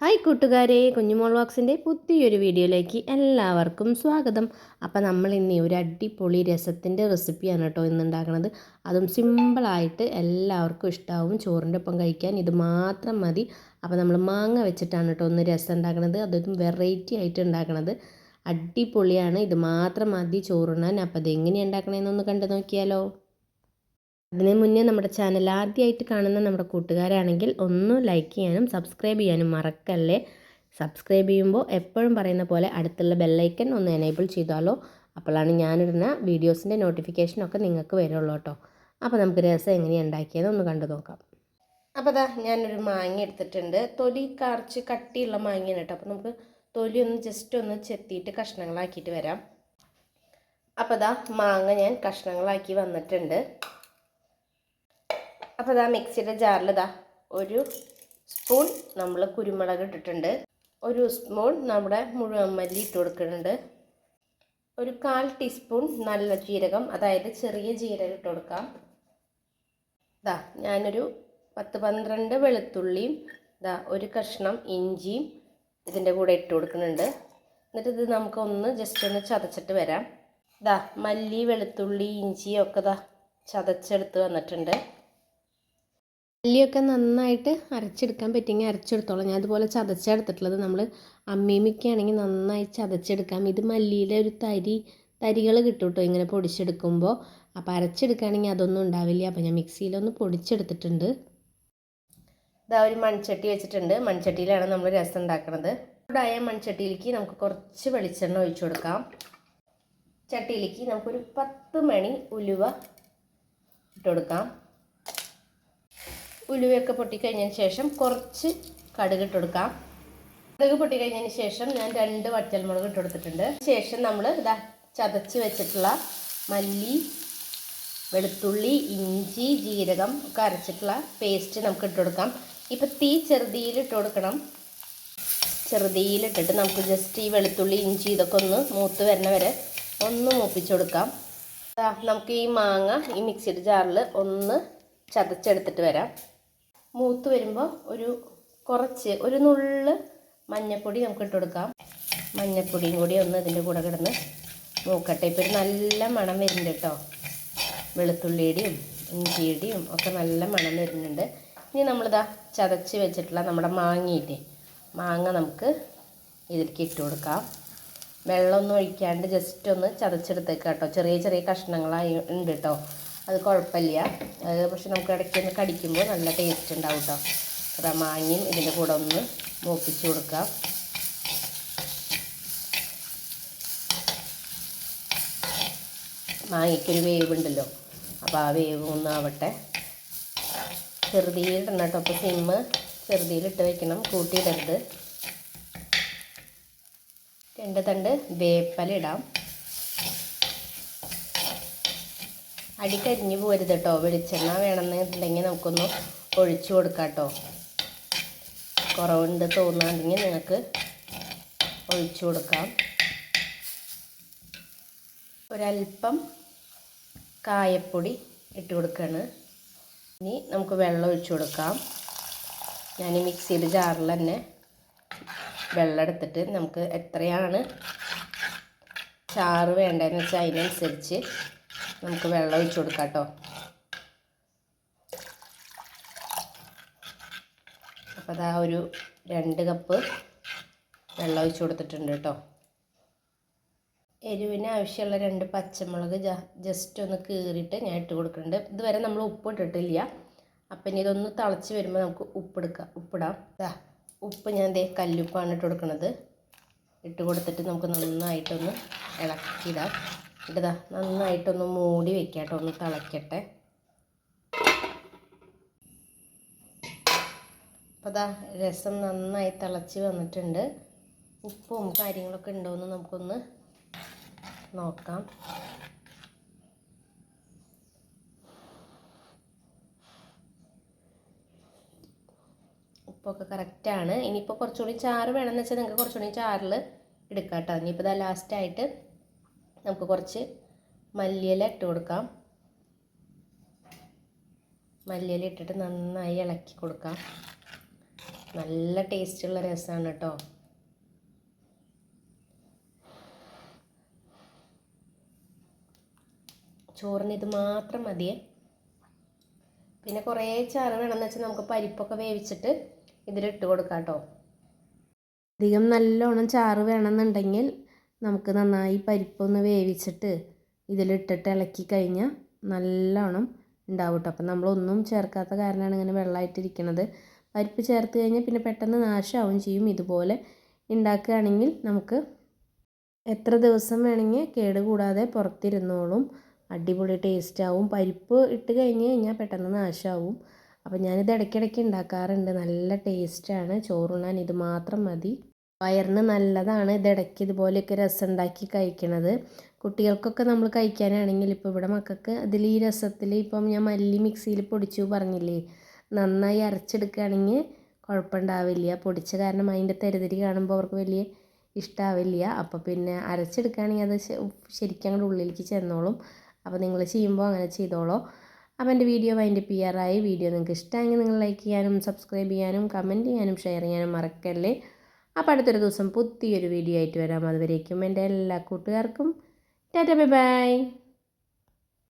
Hi കൂട്ടുകാരെ കുഞ്ഞുമോൾ വാക്സിന്റെ പുതിയൊരു വീഡിയോയിലേക്ക് എല്ലാവർക്കും സ്വാഗതം. അപ്പോൾ നമ്മൾ ഇന്ന് ഒരു അടിപൊളി രസത്തിന്റെ റെസിപ്പിയാണ് കേട്ടോ ഇന്ന് ഉണ്ടാക്കുന്നത്. അതും സിമ്പിളായിട്ട് എല്ലാവർക്കും ഇഷ്ടമാവും ചോറിന്റെ ഒപ്പം കഴിക്കാൻ ഇത് മാത്രം മതി. അപ്പോൾ നമ്മൾ മാങ്ങ വെച്ചിട്ടാണ് കേട്ടോ ഒന്ന് രസം ഉണ്ടാക്കുന്നത്. അതും വെറൈറ്റി ആയിട്ട് ഉണ്ടാക്കുന്നത്. അടിപൊളിയാണ്. ഇത് മാത്രം മതി ചോറുണ്ണാൻ. അപ്പോൾ അതെങ്ങനെയാണ് ഉണ്ടാക്കണമെന്നൊന്ന് കണ്ടു നോക്കിയാലോ. അതിന് മുന്നേ നമ്മുടെ ചാനൽ ആദ്യമായിട്ട് കാണുന്ന നമ്മുടെ കൂട്ടുകാരാണെങ്കിൽ ഒന്ന് ലൈക്ക് ചെയ്യാനും സബ്സ്ക്രൈബ് ചെയ്യാനും മറക്കല്ലേ? സബ്സ്ക്രൈബ് ചെയ്യുമ്പോൾ എപ്പോഴും പറയുന്ന പോലെ അടുത്തുള്ള ബെല്ലൈക്കൻ ഒന്ന് എനേബിൾ ചെയ്താലോ? അപ്പോഴാണ് ഞാനിടുന്ന വീഡിയോസിന്റെ നോട്ടിഫിക്കേഷനൊക്കെ നിങ്ങൾക്ക് വരുള്ളൂ കേട്ടോ. അപ്പോൾ നമുക്ക് രസം എങ്ങനെയാണ് ഉണ്ടാക്കിയത് ഒന്ന് കണ്ടു നോക്കാം. അപ്പോൾ അതാ ഞാനൊരു മാങ്ങ എടുത്തിട്ടുണ്ട്. തൊലി കറച്ച് കട്ടിയുള്ള മാങ്ങയാണ് കേട്ടോ. അപ്പോൾ നമുക്ക് തൊലി ഒന്ന് ജസ്റ്റ് ഒന്ന് ചെത്തിയിട്ട് കഷ്ണങ്ങളാക്കിയിട്ട് വരാം. അപ്പോൾ അതാ മാങ്ങ ഞാൻ കഷ്ണങ്ങളാക്കി വന്നിട്ടുണ്ട്. അപ്പോൾ ഇതാ മിക്സിയുടെ ജാറിൽ ഇതാ ഒരു സ്പൂൺ നമ്മൾ കുരുമുളക് ഇട്ടിട്ടുണ്ട്. ഒരു സ്പൂൺ നമ്മുടെ മുഴുവൻ മല്ലി ഇട്ട് കൊടുക്കുന്നുണ്ട്. ഒരു കാൽ ടീസ്പൂൺ നല്ല ജീരകം അതായത് ചെറിയ ജീരകം ഇട്ട് കൊടുക്കാം. ഇതാ ഞാനൊരു പത്ത് പന്ത്രണ്ട് വെളുത്തുള്ളിയും ഇതാ ഒരു കഷ്ണം ഇഞ്ചിയും ഇതിന്റെ കൂടെ ഇട്ട് കൊടുക്കുന്നുണ്ട്. എന്നിട്ട് ഇത് നമുക്കൊന്ന് ജസ്റ്റ് ഒന്ന് ചതച്ചിട്ട് വരാം. ഇതാ മല്ലി വെളുത്തുള്ളി ഇഞ്ചിയൊക്കെ ഇതാ ചതച്ചെടുത്ത് വന്നിട്ടുണ്ട്. മല്ലിയൊക്കെ നന്നായിട്ട് അരച്ചെടുക്കാൻ പറ്റിയെങ്കിൽ അരച്ചെടുത്തോളാം. ഞാൻ അതുപോലെ ചതച്ചെടുത്തിട്ടുള്ളത് നമ്മൾ അമ്മീമിക്കാണെങ്കിൽ നന്നായി ചതച്ചെടുക്കാം. ഇത് മല്ലിയിലെ ഒരു തരി തരികൾ കിട്ടും കേട്ടോ ഇങ്ങനെ പൊടിച്ചെടുക്കുമ്പോൾ അപ്പോൾ അരച്ചെടുക്കുകയാണെങ്കിൽ അതൊന്നും ഉണ്ടാവില്ല. അപ്പോൾ ഞാൻ മിക്സിയിലൊന്ന് പൊടിച്ചെടുത്തിട്ടുണ്ട്. ഇതാ ഒരു മൺചട്ടി വെച്ചിട്ടുണ്ട്. മൺചട്ടിയിലാണ് നമ്മൾ രസം ഉണ്ടാക്കുന്നത് ചൂടായ മൺചട്ടിയിലേക്ക് നമുക്ക് കുറച്ച് വെളിച്ചെണ്ണ ഒഴിച്ചു കൊടുക്കാം. ചട്ടിയിലേക്ക് നമുക്കൊരു പത്ത് മണി ഉലുവ ഇട്ട് കൊടുക്കാം. ഉലുവയൊക്കെ പൊട്ടിക്കഴിഞ്ഞതിന് ശേഷം കുറച്ച് കടുക് ഇട്ട് കൊടുക്കാം. കടുക് പൊട്ടിക്കഴിഞ്ഞതിന് ശേഷം ഞാൻ രണ്ട് വറ്റൽമുളക് ഇട്ട് കൊടുത്തിട്ടുണ്ട്. ശേഷം നമ്മൾ ഇതാ ചതച്ച് വെച്ചിട്ടുള്ള മല്ലി വെളുത്തുള്ളി ഇഞ്ചി ജീരകം ഒക്കെ അരച്ചിട്ടുള്ള പേസ്റ്റ് നമുക്ക് ഇട്ട് കൊടുക്കാം. ഇപ്പം തീ ചെറുതിയിൽ ഇട്ട് കൊടുക്കണം. ചെറുതിയിലിട്ടിട്ട് നമുക്ക് ജസ്റ്റ് ഈ വെളുത്തുള്ളി ഇഞ്ചി ഇതൊക്കെ ഒന്ന് മൂത്ത് വരണ വരെ ഒന്ന് മൂപ്പിച്ച് കൊടുക്കാം. നമുക്ക് ഈ മാങ്ങ ഈ മിക്സിയുടെ ജാറിൽ ഒന്ന് ചതച്ചെടുത്തിട്ട് വരാം. മൂത്ത് വരുമ്പോൾ ഒരു കുറച്ച് ഒരു നുള്ള് മഞ്ഞൾപ്പൊടി നമുക്ക് ഇട്ട് കൊടുക്കാം. മഞ്ഞൾപ്പൊടിയും കൂടി ഒന്ന് ഇതിന്റെ കൂടെ കിടന്ന് നോക്കട്ടെ ഇപ്പോൾ നല്ല മണം വരുന്നുണ്ട് കേട്ടോ. വെളുത്തുള്ളിയുടെയും ഇഞ്ചിയുടെയും ഒക്കെ നല്ല മണം വരുന്നുണ്ട്. ഇനി നമ്മളിതാ ചതച്ച് വെച്ചിട്ടുള്ള നമ്മുടെ മാങ്ങയില്ലേ മാങ്ങ നമുക്ക് ഇതിലേക്ക് ഇട്ട് കൊടുക്കാം. വെള്ളമൊന്നും ഒഴിക്കാണ്ട് ജസ്റ്റ് ഒന്ന് ചതച്ചെടുത്തേക്കാം കേട്ടോ. ചെറിയ ചെറിയ കഷ്ണങ്ങളായി ഉണ്ട് കേട്ടോ. അത് കുഴപ്പമില്ല. അത് പക്ഷെ നമുക്ക് ഇടയ്ക്ക് ഒന്ന് കടിക്കുമ്പോൾ നല്ല ടേസ്റ്റ് ഉണ്ടാവും കേട്ടോ അപ്പം മാങ്ങയും ഇതിന്റെ കൂടെ ഒന്ന് മൂപ്പിച്ച് കൊടുക്കാം. മാങ്ങയ്ക്കൊരു വേവ് ഉണ്ടല്ലോ അപ്പോൾ ആ വേവ് ഒന്നാവട്ടെ. ചെറുതിയിലിടണം കേട്ടോ അപ്പോൾ സിമ്മ് ചെറുതിയിലിട്ട് വയ്ക്കണം കൂട്ടിയിടരുത്. രണ്ട് തണ്ട് വേപ്പല അടി കരിഞ്ഞു പോരുത് കേട്ടോ വെളിച്ചെണ്ണ വേണമെന്നുണ്ടെങ്കിൽ നമുക്കൊന്ന് ഒഴിച്ചു കൊടുക്കാം കേട്ടോ കുറവുണ്ട് തോന്നുകയാണെങ്കിൽ നിങ്ങൾക്ക് ഒഴിച്ചു കൊടുക്കാം. ഒരല്പം കായപ്പൊടി ഇട്ട് കൊടുക്കുകയാണ് ഇനി നമുക്ക് വെള്ളം ഒഴിച്ചു കൊടുക്കാം. ഞാൻ ഈ മിക്സിയുടെ ജാറിൽ തന്നെ വെള്ളം എടുത്തിട്ട് നമുക്ക് എത്രയാണ് ചാറ് വേണ്ടതെന്ന് വെച്ചാൽ അതിനനുസരിച്ച് നമുക്ക് വെള്ളം ഒഴിച്ചു കൊടുക്കാം കേട്ടോ അപ്പോൾ അതാ ഒരു രണ്ട് കപ്പ് വെള്ളം ഒഴിച്ചു കൊടുത്തിട്ടുണ്ട് കേട്ടോ. എരിവിന് ആവശ്യമുള്ള രണ്ട് പച്ചമുളക് ജസ്റ്റ് ഒന്ന് കീറിയിട്ട് ഞാൻ ഇട്ട് കൊടുക്കുന്നുണ്ട്. ഇതുവരെ നമ്മൾ ഉപ്പ് ഇട്ടിട്ടില്ല. അപ്പം ഇനി ഇതൊന്ന് തിളച്ച് വരുമ്പോൾ നമുക്ക് ഉപ്പെടുക്കാം ഉപ്പിടാം. ഇതാ ഉപ്പ് ഞാൻ ദേ കല്ലുപ്പാണ് ഇട്ട് കൊടുക്കുന്നത് ഇട്ട് കൊടുത്തിട്ട് നമുക്ക് നന്നായിട്ടൊന്ന് ഇളക്കിയിടാം. ഇട്ടതാ നന്നായിട്ടൊന്ന് മൂടി വെക്കാട്ടോ ഒന്ന് തിളയ്ക്കട്ടെ അപ്പോൾ അതാ രസം നന്നായി തിളച്ച് വന്നിട്ടുണ്ട്. ഉപ്പും കാര്യങ്ങളൊക്കെ ഉണ്ടോയെന്ന് നമുക്കൊന്ന് നോക്കാം. ഉപ്പൊക്കെ കറക്റ്റാണ് ഇനിയിപ്പോൾ കുറച്ചുകൂടി ചാറ് വേണമെന്ന് വെച്ചാൽ നിങ്ങൾക്ക് കുറച്ചുകൂടി ചാറിൽ എടുക്കാം കേട്ടോ. ഇനിയിപ്പോൾ ഇതാ ലാസ്റ്റായിട്ട് നമുക്ക് കുറച്ച് മല്ലിയില ഇട്ട് കൊടുക്കാം. മല്ലിയില ഇട്ടിട്ട് നന്നായി ഇളക്കി കൊടുക്കാം. നല്ല ടേസ്റ്റുള്ള രസമാണ് കേട്ടോ ചോറിന് ഇത് മാത്രം മതിയേ. പിന്നെ കുറേ ചാറ് വേണമെന്ന് വെച്ചാൽ നമുക്ക് പരിപ്പൊക്കെ വേവിച്ചിട്ട് ഇതിലിട്ട് കൊടുക്കാം കേട്ടോ അധികം നല്ലോണം ചാറ് വേണമെന്നുണ്ടെങ്കിൽ നമുക്ക് നന്നായി പരിപ്പൊന്ന് വേവിച്ചിട്ട് ഇതിലിട്ടിട്ട് ഇളക്കി കഴിഞ്ഞാൽ നല്ലോണം ഉണ്ടാവും കേട്ടോ അപ്പം നമ്മളൊന്നും ചേർക്കാത്ത കാരണമാണ് ഇങ്ങനെ വെള്ളമായിട്ടിരിക്കുന്നത് പരിപ്പ് ചേർത്ത് കഴിഞ്ഞാൽ പിന്നെ പെട്ടെന്ന് നാശമാവും ചെയ്യും. ഇതുപോലെ ഉണ്ടാക്കുകയാണെങ്കിൽ നമുക്ക് എത്ര ദിവസം വേണമെങ്കിൽ കേട് കൂടാതെ പുറത്തിരുന്നോളും. അടിപൊളി ടേസ്റ്റ് ആവും. പരിപ്പ് ഇട്ട് കഴിഞ്ഞ് കഴിഞ്ഞാൽ പെട്ടെന്ന് നാശമാവും അപ്പോൾ ഞാനിത് ഇടയ്ക്കിടയ്ക്ക് ഉണ്ടാക്കാറുണ്ട്. നല്ല ടേസ്റ്റാണ് ചോറുണ്ണാൻ ഇത് മാത്രം മതി. വയറിന് നല്ലതാണ്. ഇതിടയ്ക്ക് ഇതുപോലെയൊക്കെ രസം ഉണ്ടാക്കി കഴിക്കണത്. കുട്ടികൾക്കൊക്കെ നമ്മൾ കഴിക്കാനാണെങ്കിൽ ഇപ്പോൾ ഇവിടെ മക്കൾക്ക് അതിൽ ഈ രസത്തിൽ ഇപ്പം ഞാൻ മല്ലി മിക്സിയിൽ പൊടിച്ചു പറഞ്ഞില്ലേ? നന്നായി അരച്ചെടുക്കുകയാണെങ്കിൽ കുഴപ്പമുണ്ടാവില്ല. പൊടിച്ച കാരണം അതിന്റെ തരിതരി കാണുമ്പോൾ അവർക്ക് വലിയ ഇഷ്ടാവില്ല. അപ്പോൾ പിന്നെ അരച്ചെടുക്കുകയാണെങ്കിൽ അത് ശരിക്കും അങ്ങോട്ട് ഉള്ളിലേക്ക് ചെന്നോളും. അപ്പോൾ നിങ്ങൾ ചെയ്യുമ്പോൾ അങ്ങനെ ചെയ്തോളൂ. അപ്പോൾ എന്റെ വീഡിയോ അതിന്റെ പി ആറായി വീഡിയോ നിങ്ങൾക്ക് ഇഷ്ടമെങ്കിൽ നിങ്ങൾ ലൈക്ക് ചെയ്യാനും സബ്സ്ക്രൈബ് ചെയ്യാനും കമന്റ് ചെയ്യാനും ഷെയർ ചെയ്യാനും മറക്കല്ലേ? അപ്പോൾ അടുത്തൊരു ദിവസം പുതിയൊരു വീഡിയോ ആയിട്ട് വരാം. അതുവരേക്കും എന്റെ എല്ലാ കൂട്ടുകാർക്കും. Tata bye bye.